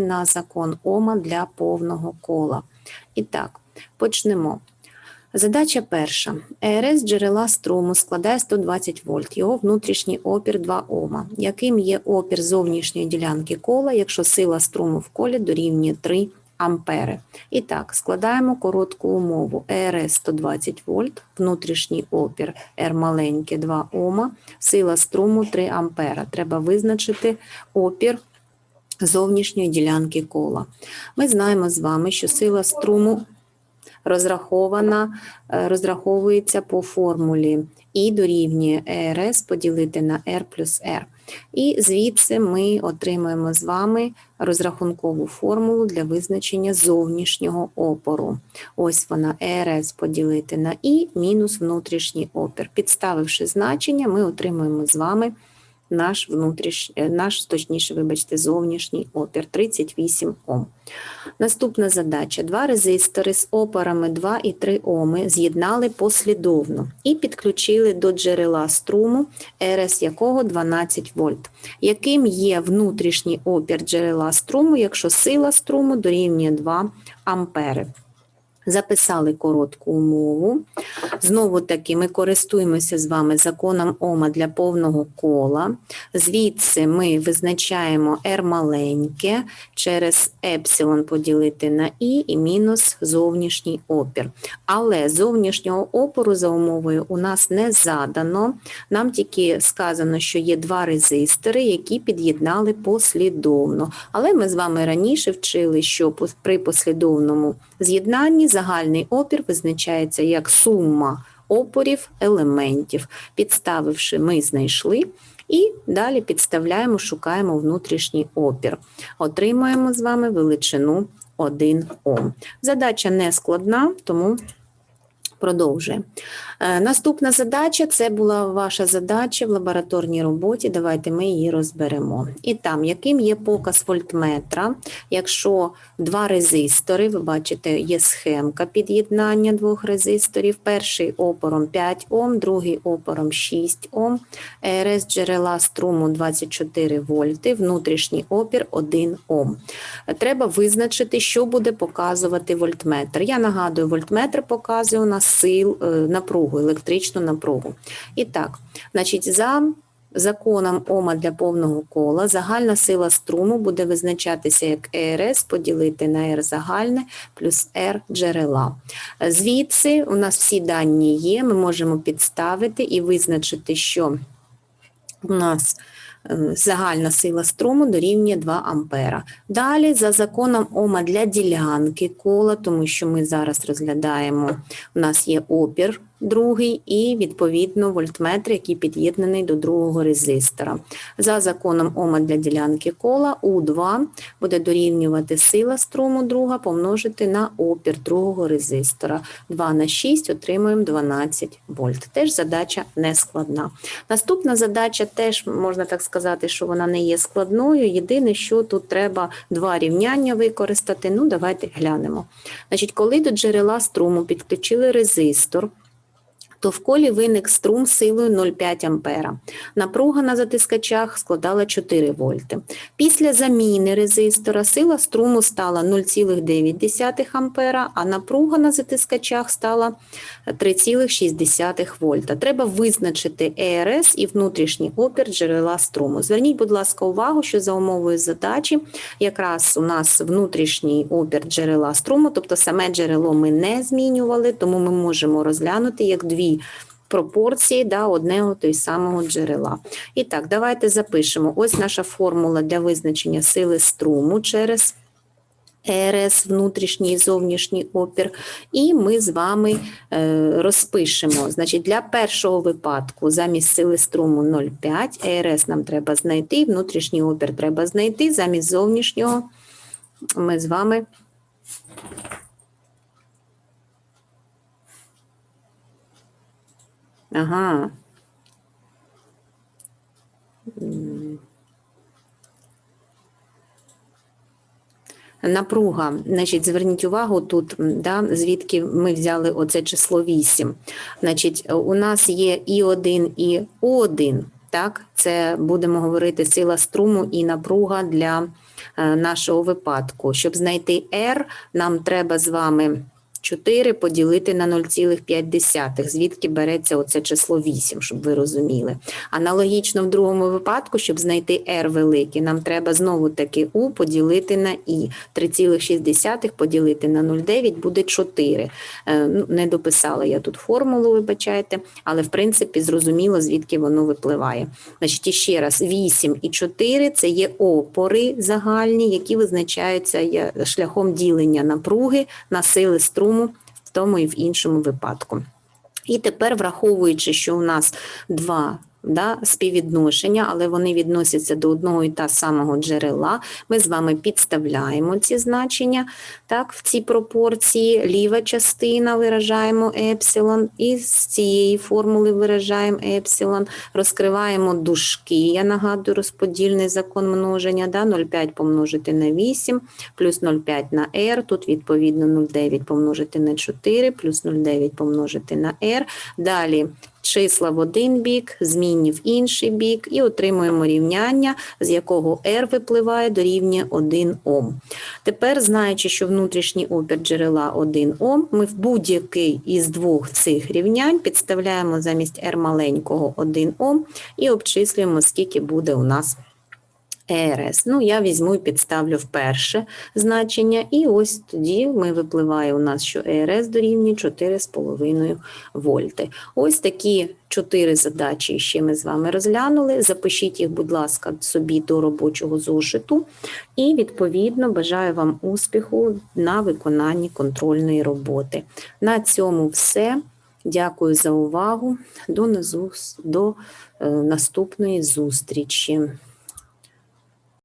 на закон Ома для повного кола. І так, почнемо. Задача перша. ЕРС джерела струму складає 120 вольт, його внутрішній опір 2 Ома. Яким є опір зовнішньої ділянки кола, якщо сила струму в колі дорівнює 3 ампери? І так, складаємо коротку умову. ЕРС 120 вольт, внутрішній опір R маленьке 2 Ома, сила струму 3 ампера. Треба визначити опір зовнішньої ділянки кола. Ми знаємо з вами, що сила струму розрахована, е, розраховується по формулі І дорівнює ЕРС поділити на R плюс R. І звідси ми отримаємо з вами розрахункову формулу для визначення зовнішнього опору. Ось вона ЕРС поділити на І мінус внутрішній опір. Підставивши значення, ми отримаємо з вами наш внутріш... е, наш, точніше, вибачте, зовнішній опір 38 Ом. Наступна задача. Два резистори з опорами 2 і 3 Оми з'єднали послідовно і підключили до джерела струму, РС якого 12 вольт. Яким є внутрішній опір джерела струму, якщо сила струму дорівнює 2 ампери? Записали коротку умову. Знову таки, ми користуємося з вами законом Ома для повного кола. Звідси ми визначаємо R маленьке через епсилон поділити на І і мінус зовнішній опір. Але зовнішнього опору за умовою у нас не задано. Нам тільки сказано, що є два резистори, які під'єднали послідовно. Але ми з вами раніше вчили, що при послідовному з'єднанні загальний опір визначається як сума опорів елементів. Підставивши, ми знайшли. І далі підставляємо, шукаємо внутрішній опір. Отримаємо з вами величину 1 Ом. Задача не складна, тому продовжуємо. Е, Наступна задача це була ваша задача в лабораторній роботі. Давайте ми її розберемо. І там, яким є показ вольтметра, якщо два резистори, ви бачите, є схемка під'єднання двох резисторів. Перший опором 5 Ом, другий опором 6 Ом. РС джерела струму 24 вольти, внутрішній опір 1 Ом. Треба визначити, що буде показувати вольтметр. Я нагадую, вольтметр показує у нас сил е, напругу, електричну напругу. І так, значить, за законом Ома для повного кола загальна сила струму буде визначатися як ЕРС поділити на R загальне плюс R джерела. Звідси у нас всі дані є, ми можемо підставити і визначити, що у нас загальна сила струму дорівнює 2 ампера. Далі за законом Ома для ділянки кола, тому що ми зараз розглядаємо, у нас є опір другий і відповідно вольтметр, який під'єднаний до другого резистора. За законом Ома для ділянки кола У2 буде дорівнювати сила струму друга помножити на опір другого резистора. 2 на 6 отримуємо 12 вольт. Теж задача не складна. Наступна задача теж можна так сказати, що вона не є складною. Єдине, що тут треба два рівняння використати. Ну, давайте глянемо. Значить, коли до джерела струму підключили резистор, то в колі виник струм силою 0,5 ампера. Напруга на затискачах складала 4 вольти. Після заміни резистора сила струму стала 0,9 ампера, а напруга на затискачах стала 3,6 вольта. Треба визначити ЕРС і внутрішній опір джерела струму. Зверніть, будь ласка, увагу, що за умовою задачі якраз у нас внутрішній опір джерела струму, тобто саме джерело ми не змінювали, тому ми можемо розглянути як дві пропорції да, одного той самого джерела. І так, давайте запишемо. Ось наша формула для визначення сили струму через ЕРС, внутрішній і зовнішній опір. І ми з вами е, розпишемо. Значить, для першого випадку замість сили струму 0,5, ЕРС нам треба знайти, внутрішній опір треба знайти, замість зовнішнього ми з вами Ага. Напруга, значить, зверніть увагу тут, да, звідки ми взяли оце число 8. Значить, у нас є І1 і О1. Так, це будемо говорити сила струму і напруга для е, нашого випадку. Щоб знайти R, нам треба з вами 4 поділити на 0,5, звідки береться оце число 8, щоб ви розуміли. Аналогічно в другому випадку, щоб знайти R великий, нам треба знову таки U поділити на I. 3,6 поділити на 0,9 буде 4. Е, ну, Не дописала я тут формулу, вибачайте, але в принципі зрозуміло, звідки воно випливає. Значить, іще раз, 8 і 4 це є опори загальні, які визначаються шляхом ділення напруги на сили струму в тому і в іншому випадку. І тепер, враховуючи, що у нас два да, співвідношення, але вони відносяться до одного і та самого джерела, ми з вами підставляємо ці значення так, в ці пропорції. Ліва частина виражаємо епсилон, і з цієї формули виражаємо епсилон, розкриваємо дужки, я нагадую, розподільний закон множення, да, 0,5 помножити на 8, плюс 0,5 на r, тут відповідно 0,9 помножити на 4, плюс 0,9 помножити на r. Далі числа в один бік, змінні в інший бік, і отримуємо рівняння, з якого r випливає дорівнює 1 Ом. Тепер, знаючи, що внутрішній опір джерела 1 Ом, ми в будь-який із двох цих рівнянь підставляємо замість r маленького 1 Ом і обчислюємо, скільки буде у нас ЕРС. Ну, я візьму і підставлю в перше значення, і ось тоді ми випливає у нас, що ЕРС дорівнює 4,5 вольти. Ось такі чотири задачі ще ми з вами розглянули. Запишіть їх, будь ласка, собі до робочого зошиту. І, відповідно, бажаю вам успіху на виконанні контрольної роботи. На цьому все. Дякую за увагу. До, до е, наступної зустрічі.